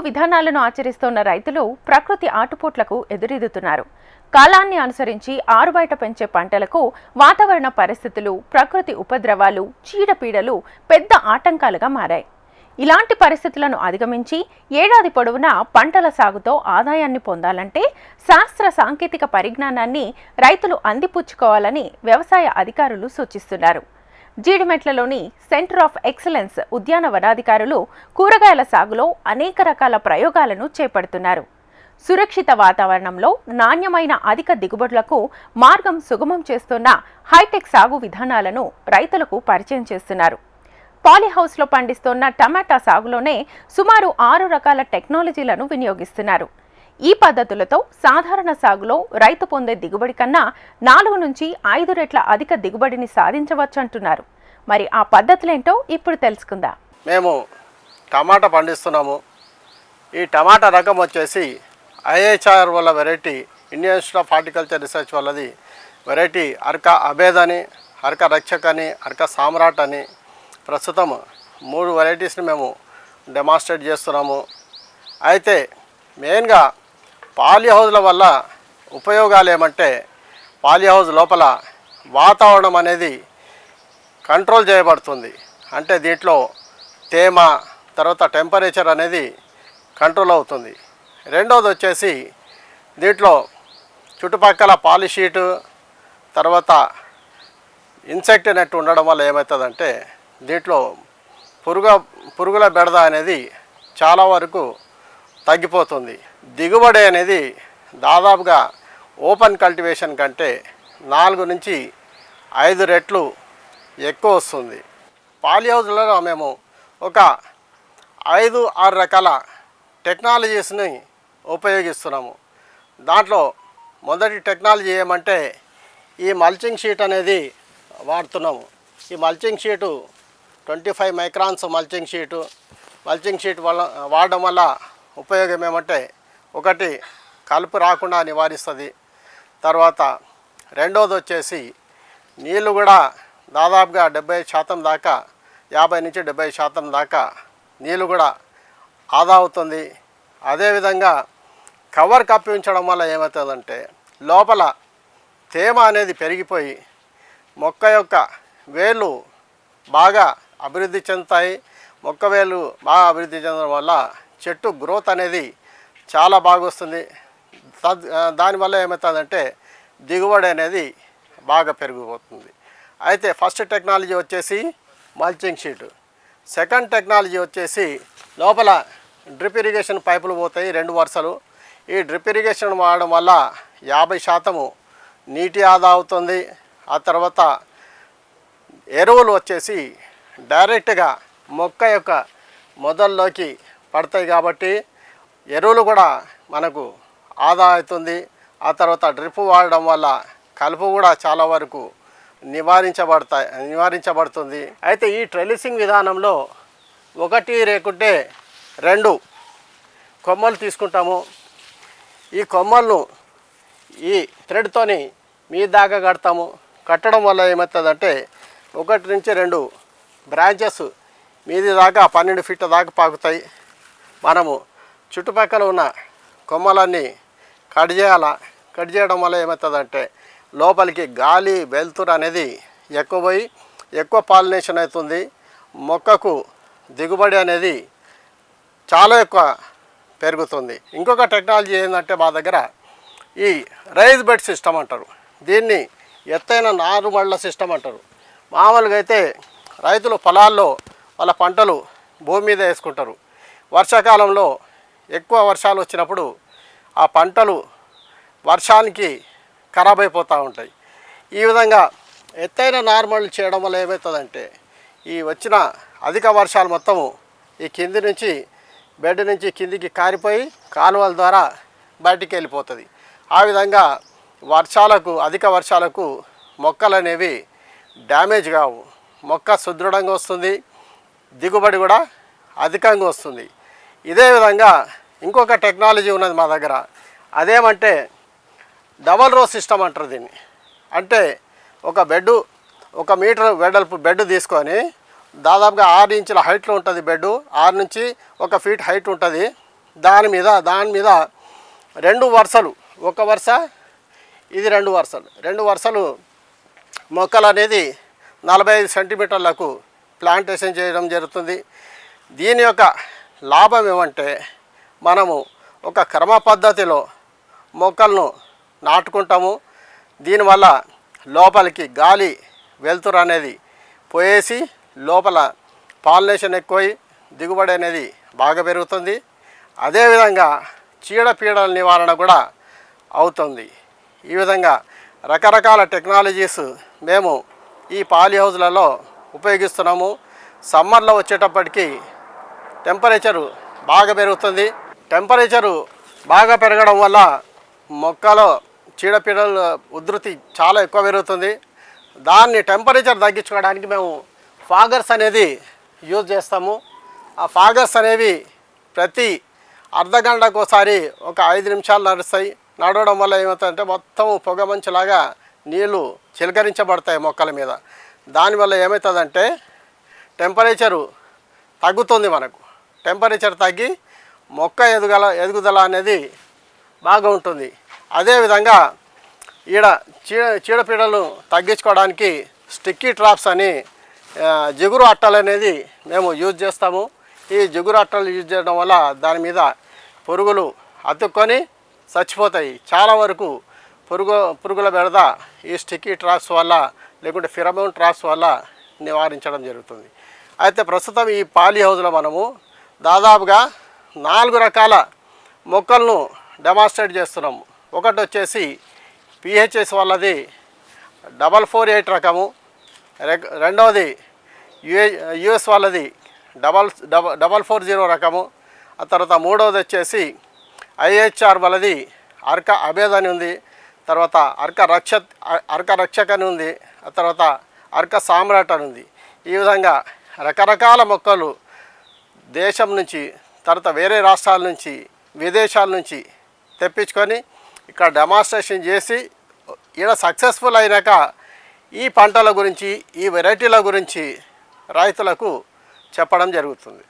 సాగు విధానాలను ఆచరిస్తున్న రైతులు ప్రకృతి ఆటుపోట్లకు ఎదురెదుతున్నారు కాలాన్ని అనుసరించి ఆరుబయట పెంచే పంటలకు వాతావరణ పరిస్థితులు ప్రకృతి ఉపద్రవాలు చీడపీడలు పెద్ద ఆటంకాలుగా మారాయి. ఇలాంటి పరిస్థితులను అధిగమించి ఏడాది పొడవునా పంటల సాగుతో ఆదాయాన్ని పొందాలంటే శాస్త్ర సాంకేతిక పరిజ్ఞానాన్ని రైతులు అందిపుచ్చుకోవాలని వ్యవసాయ అధికారులు సూచిస్తున్నారు. జీడిమెట్లలోని సెంటర్ ఆఫ్ ఎక్సలెన్స్ ఉద్యానవనాధికారులు కూరగాయల సాగులో అనేక రకాల ప్రయోగాలను చేపడుతున్నారు. సురక్షిత వాతావరణంలో నాణ్యమైన అధిక దిగుబడులకు మార్గం సుగమం చేస్తున్న హైటెక్ సాగు విధానాలను రైతులకు పరిచయం చేస్తున్నారు. పాలీహౌస్లో పండిస్తున్న టమాటా సాగులోనే సుమారు ఆరు రకాల టెక్నాలజీలను వినియోగిస్తున్నారు. ఈ పద్ధతులతో సాధారణ సాగులో రైతు పొందే దిగుబడి కన్నా నాలుగు నుంచి ఐదు రెట్ల అధిక దిగుబడిని సాధించవచ్చంటున్నారు. మరి ఆ పద్ధతులేంటో ఇప్పుడు తెలుసుకుందాం. మేము టమాటా పండిస్తున్నాము. ఈ టమాటా రకం వచ్చేసి ఐహెచ్ఆర్ వల్ల variety Indian Institute of Horticulture Research వల్లది variety Arka Abhed అని అర్క రక్షక్ అని అర్క సామ్రాట్ అని ప్రస్తుతం మూడు వెరైటీస్ని మేము డెమాన్స్ట్రేట్ చేస్తున్నాము. అయితే మెయిన్గా పాలి హౌజ్ల వల్ల ఉపయోగాలు ఏమంటే పాలి హౌజ్ లోపల వాతావరణం అనేది కంట్రోల్ చేయబడుతుంది. అంటే దీంట్లో తేమ తర్వాత టెంపరేచర్ అనేది కంట్రోల్ అవుతుంది. రెండవది వచ్చేసి దీంట్లో చుట్టుపక్కల పాలిషీటు తర్వాత ఇన్సెక్ట్ నెట్ ఉండడం వల్ల ఏమవుతుందంటే దీంట్లో పురుగ పురుగుల బెడద అనేది చాలా వరకు తగ్గిపోతుంది. దిగుబడి అనేది దాదాపుగా ఓపెన్ కల్టివేషన్ కంటే నాలుగు నుంచి ఐదు రెట్లు ఎక్కువ వస్తుంది. పాలిహౌజ్లలో మేము ఒక ఐదు ఆరు రకాల టెక్నాలజీస్ని ఉపయోగిస్తున్నాము. దాంట్లో మొదటి టెక్నాలజీ ఏమంటే ఈ మల్చింగ్ షీట్ అనేది వాడుతున్నాము. ఈ mulching sheet twenty five microns mulching sheet mulching sheet వల్ల వాడడం వల్ల ఉపయోగం ఏమంటే ఒకటి కలుపు రాకుండా నివారిస్తుంది. తర్వాత రెండోది వచ్చేసి నీళ్ళు కూడా దాదాపుగా డెబ్బై శాతం దాకా యాభై నుంచి డెబ్బై శాతం దాకా నీళ్ళు కూడా ఆదా అవుతుంది. అదేవిధంగా కవర్ కప్పి ఉంచడం వల్ల ఏమవుతుందంటే లోపల తేమ అనేది పెరిగిపోయి మొక్క యొక్క వేళ్ళు బాగా అభివృద్ధి చెందుతాయి. మొక్క వేళ్ళు బాగా అభివృద్ధి చెందడం వల్ల చెట్టు గ్రోత్ అనేది చాలా బాగా వస్తుంది తద్ దానివల్ల ఏమవుతుందంటే దిగుబడి అనేది బాగా పెరిగిపోతుంది. అయితే ఫస్ట్ టెక్నాలజీ వచ్చేసి మల్చింగ్ షీట్. సెకండ్ టెక్నాలజీ వచ్చేసి లోపల డ్రిప్ ఇరిగేషన్ పైపులు పోతాయి రెండు వరుసలు. ఈ డ్రిప్ ఇరిగేషన్ వాడడం వల్ల యాభై శాతము నీటి ఆదా అవుతుంది. ఆ తర్వాత ఎరువులు వచ్చేసి డైరెక్ట్గా మొక్క యొక్క మొదల్లోకి పడతాయి కాబట్టి ఎరువులు కూడా మనకు ఆదా అవుతుంది. ఆ తర్వాత డ్రిప్ వాడడం వల్ల కలుపు కూడా చాలా వరకు నివారించబడతాయి నివారించబడుతుంది. అయితే ఈ ట్రెలిసింగ్ విధానంలో ఒకటి లేకుంటే రెండు కొమ్మలు తీసుకుంటాము. ఈ కొమ్మలను ఈ థ్రెడ్తోని మీ దాకా కడతాము. కట్టడం వల్ల ఏమవుతుందంటే ఒకటి నుంచి రెండు బ్రాంచెస్ మీది దాకా పన్నెండు ఫీట్ల దాకా పాకుతాయి. మనము చుట్టుపక్కల ఉన్న కొమ్మలన్నీ కట్ చేయాల కట్ చేయడం వల్ల ఏమవుతుందంటే లోపలికి గాలి వెలుతురు అనేది ఎక్కువ పోయి ఎక్కువ పాలినేషన్ అవుతుంది. మొక్కకు దిగుబడి అనేది చాలా ఎక్కువ పెరుగుతుంది. ఇంకొక టెక్నాలజీ ఏంటంటే మా దగ్గర ఈ రైజ్ బెడ్ సిస్టమ్ అంటారు. దీన్ని ఎత్తైన నారుమళ్ళ సిస్టమ్ అంటారు. మామూలుగా అయితే రైతులు పొలాల్లో వాళ్ళ పంటలు భూమి మీద వేసుకుంటారు. వర్షాకాలంలో ఎక్కువ వర్షాలు వచ్చినప్పుడు ఆ పంటలు వర్షానికి ఖరాబ్ అయిపోతూ ఉంటాయి. ఈ విధంగా ఎత్తైన నార్మల్ చేయడం వల్ల ఏమవుతుందంటే ఈ వచ్చిన అధిక వర్షాలు మొత్తము ఈ కింది నుంచి బెడ్ నుంచి కిందికి కారిపోయి కాలువల ద్వారా బయటికి వెళ్ళిపోతుంది ఆ విధంగా వర్షాలకు అధిక వర్షాలకు మొక్కలు అనేవి డ్యామేజ్ కావు. మొక్క సుదృఢంగా వస్తుంది దిగుబడి కూడా అధికంగా వస్తుంది. ఇదే విధంగా ఇంకొక టెక్నాలజీ ఉన్నది మా దగ్గర. అదేమంటే డబల్ రో సిస్టమ్ అంటారు దీన్ని. అంటే ఒక బెడ్ ఒక మీటర్ వెడల్పు బెడ్ తీసుకొని దాదాపుగా ఆరు ఇంచుల హైట్లో ఉంటుంది బెడ్ ఆరు నుంచి ఒక ఫీట్ హైట్ ఉంటుంది. దాని మీద దాని మీద రెండు వరుసలు. ఒక వరుస ఇది రెండు వరుసలు. రెండు వరుసలు మొక్కలు అనేది నలభై ఐదు సెంటీమీటర్లకు ప్లాంటేషన్ చేయడం జరుగుతుంది. దీని యొక్క లాభం ఏమంటే మనము ఒక క్రమ పద్ధతిలో మొక్కలను నాటుకుంటాము. దీనివల్ల లోపలికి గాలి వెలుతురు అనేది పోయేసి లోపల పాలినేషన్ ఎక్కువై దిగుబడి అనేది బాగా పెరుగుతుంది. అదేవిధంగా చీడపీడల నివారణ కూడా అవుతుంది. ఈ విధంగా రకరకాల టెక్నాలజీస్ మేము ఈ పాలి హౌజ్లలో ఉపయోగిస్తున్నాము. సమ్మర్లో వచ్చేటప్పటికి టెంపరేచరు బాగా పెరుగుతుంది. టెంపరేచరు బాగా పెరగడం వల్ల మొక్కలో చీడపీడల ఉధృతి చాలా ఎక్కువ పెరుగుతుంది. దాన్ని టెంపరేచర్ తగ్గించుకోవడానికి మేము ఫాగర్స్ అనేది యూజ్ చేస్తాము. ఆ ఫాగర్స్ అనేవి ప్రతి అర్ధ గంటకు ఒకసారి ఒక ఐదు నిమిషాలు నడుస్తాయి. నడవడం వల్ల ఏమవుతుందంటే మొత్తం పొగ మంచులాగా నీళ్ళు చిలకరించబడతాయి మొక్కల మీద. దానివల్ల ఏమవుతుందంటే టెంపరేచరు తగ్గుతుంది మనకు. టెంపరేచర్ తగ్గి మొక్క ఎదుగల ఎదుగుదల అనేది బాగా ఉంటుంది. అదేవిధంగా ఈడ చీడ చీడపీడలు తగ్గించుకోవడానికి స్టిక్కీ ట్రాప్స్ అని జిగురు అట్టలు అనేది మేము యూజ్ చేస్తాము. ఈ జిగురు అట్టలు యూజ్ చేయడం వల్ల దాని మీద పురుగులు అతుక్కొని చచ్చిపోతాయి. చాలా వరకు పురుగు పురుగుల బెడద ఈ స్టిక్కీ ట్రాప్స్ వల్ల లేకుంటే ఫిరమోన్ ట్రాప్స్ వల్ల నివారించడం జరుగుతుంది. అయితే ప్రస్తుతం ఈ పాలీ హౌస్లో మనము దాదాపుగా నాలుగు రకాల మొక్కలను డెమాన్స్ట్రేట్ చేస్తున్నాము ఒకటి వచ్చేసి పిహెచ్ఎస్ వాళ్ళది డబల్ ఫోర్ ఎయిట్ రకము. రెండవది యుఏ యుఎస్ వాళ్ళది double double double four zero రకము. ఆ తర్వాత మూడవది వచ్చేసి ఐహెచ్ఆర్ వాళ్ళది అర్క అబేద్ అని ఉంది. తర్వాత అర్క రక్ష అర్క రక్షక్ అని ఉంది. ఆ తర్వాత అర్క సామ్రాట్ అని ఉంది. ఈ విధంగా రకరకాల మొక్కలు దేశం నుంచి తర్వాత వేరే రాష్ట్రాల నుంచి విదేశాల నుంచి తెప్పించుకొని ఇక్కడ డెమాన్స్ట్రేషన్ చేసి ఇక్కడ సక్సెస్ఫుల్ అయినాక ఈ పంటల గురించి ఈ వెరైటీల గురించి రైతులకు చెప్పడం జరుగుతుంది.